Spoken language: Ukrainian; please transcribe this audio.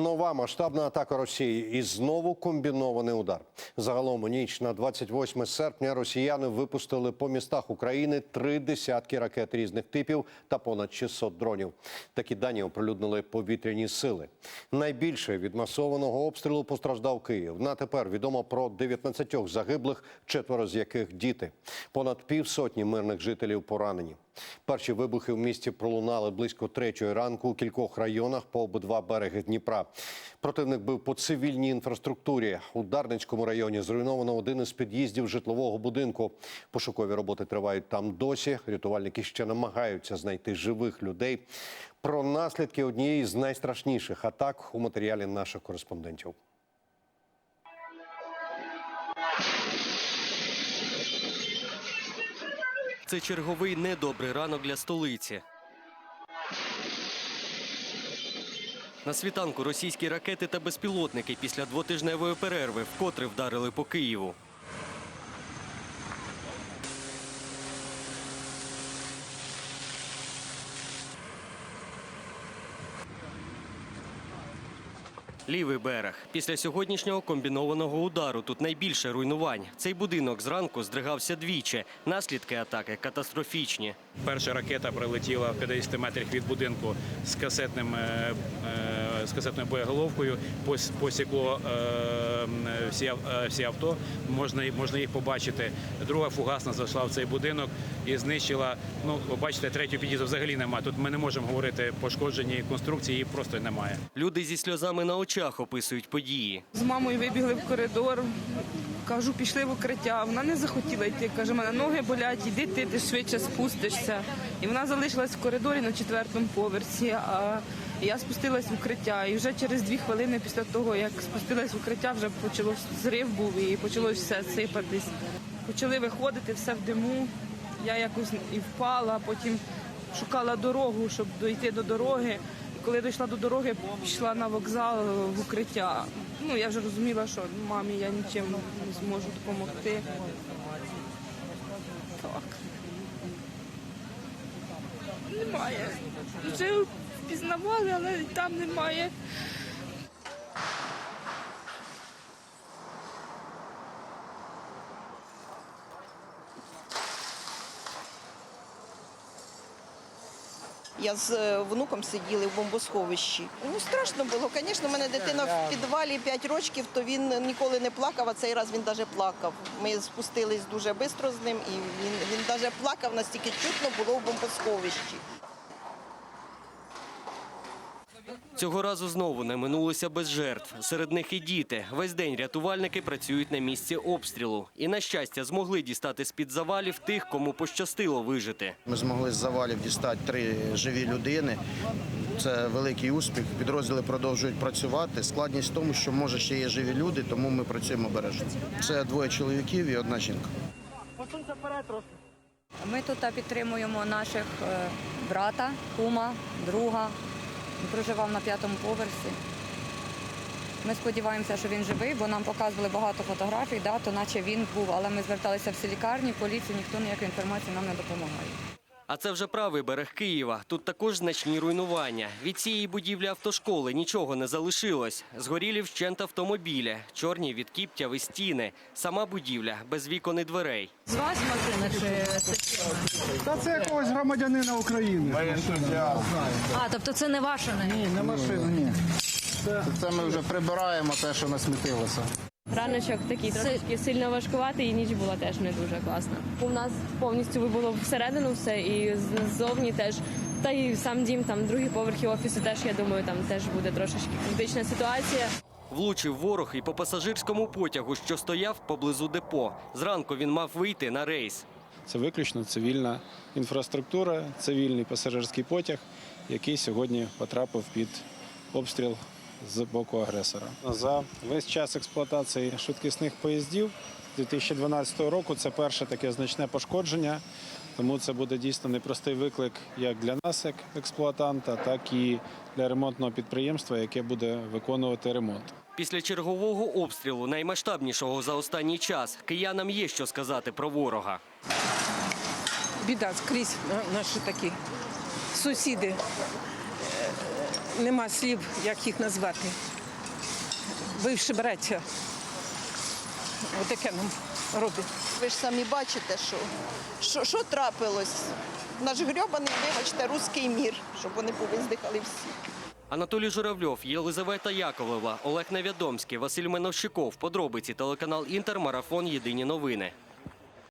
Нова масштабна атака Росії і знову комбінований удар. Загалом у ніч на 28 серпня росіяни випустили по містах України три десятки ракет різних типів та понад 600 дронів. Такі дані оприлюднили повітряні сили. Найбільше від масованого обстрілу постраждав Київ. На тепер відомо про 19 загиблих, четверо з яких діти. Понад півсотні мирних жителів поранені. Перші вибухи в місті пролунали близько третьої ранку у кількох районах по обидва береги Дніпра. Противник бив по цивільній інфраструктурі. У Дарницькому районі зруйновано один із під'їздів житлового будинку. Пошукові роботи тривають там досі. Рятувальники ще намагаються знайти живих людей. Про наслідки однієї з найстрашніших атак у матеріалі наших кореспондентів. Це черговий недобрий ранок для столиці. На світанку російські ракети та безпілотники після двотижневої перерви вкотре вдарили по Києву. Лівий берег. Після сьогоднішнього комбінованого удару тут найбільше руйнувань. Цей будинок зранку здригався двічі. Наслідки атаки катастрофічні. Перша ракета прилетіла в 50 метрах від будинку з касетним е, е, з касетною боєголовкою. Пос- Посікло е, всі, е, всі авто. Можна й- можна їх побачити. Друга фугасна зайшла в цей будинок і знищила. Ну, ви бачите, третю під'їзду взагалі немає. Тут ми не можемо говорити пошкоджені конструкції, її просто немає. Люди зі сльозами на очах описують події. З мамою вибігли в коридор. Кажу, пішли в укриття. Вона не захотіла йти. Каже, мене ноги болять, іди ти, ти швидше спустишся. І вона залишилась в коридорі на четвертому поверсі. А я спустилась в укриття. І вже через дві хвилини після того, як спустилась в укриття, вже почало зрив був і почало все сипатись. Почали виходити все в диму. Я якось і впала, потім шукала дорогу, щоб дойти до дороги. І коли дійшла до дороги, пішла на вокзал в укриття. Ну я вже розуміла, що мамі я нічим не зможу допомогти. Так. Немає. Вже впізнавали, але там немає. Я з е, внуком сиділи в бомбосховищі. Ну страшно було. Звісно, в мене дитина в підвалі 5 років, то він ніколи не плакав, а цей раз він навіть плакав. Ми спустились дуже швидко з ним, і він, він навіть плакав, настільки чутно було в бомбосховищі. Цього разу знову не минулося без жертв. Серед них і діти. Весь день рятувальники працюють на місці обстрілу. І, на щастя, змогли дістати з-під завалів тих, кому пощастило вижити. Ми змогли з завалів дістати три живі людини. Це великий успіх. Підрозділи продовжують працювати. Складність в тому, що може ще є живі люди, тому ми працюємо обережно. Це двоє чоловіків і одна жінка. Ми тут підтримуємо наших е, брата, кума, друга. Проживав на п'ятому поверсі. Ми сподіваємося, що він живий, бо нам показували багато фотографій, да, то наче він був, але ми зверталися всі лікарні, поліцію, ніхто ніякої інформації нам не допомагає. А це вже правий берег Києва. Тут також значні руйнування. Від цієї будівлі автошколи нічого не залишилось. Згорілі вщент автомобілі, чорні від кіптяви стіни. Сама будівля без вікон і дверей. З вас машина чи Та це якогось громадянина України. а, тобто це не ваша не? Ні, не машина, ні. Це ми вже прибираємо те, що насмітилося. Раночок такий трошки сильно важкуватий, і ніч була теж не дуже класна. У нас повністю вибуло всередину все, і ззовні теж. Та і сам дім, там другі поверхи офісу теж, я думаю, там теж буде трошечки критична ситуація. Влучив ворог і по пасажирському потягу, що стояв поблизу депо. Зранку він мав вийти на рейс. Це виключно цивільна інфраструктура, цивільний пасажирський потяг, який сьогодні потрапив під обстріл з боку агресора. За весь час експлуатації швидкісних поїздів 2012 року це перше таке значне пошкодження. Тому це буде дійсно непростий виклик як для нас, як експлуатанта, так і для ремонтного підприємства, яке буде виконувати ремонт. Після чергового обстрілу, наймасштабнішого за останній час, киянам є що сказати про ворога. біда скрізь на- наші такі сусіди. Нема слів, як їх назвати. Бивши браття. Отаке нам робить. Ви ж самі бачите, що, що, що трапилось. Наш грьобаний, вибачте, руський мір, щоб вони повиздихали всі. Анатолій Журавльов, Єлизавета Яковлева, Олег Невідомський, Василь Меновщиков. Подробиці телеканал Інтер. Марафон. Єдині новини.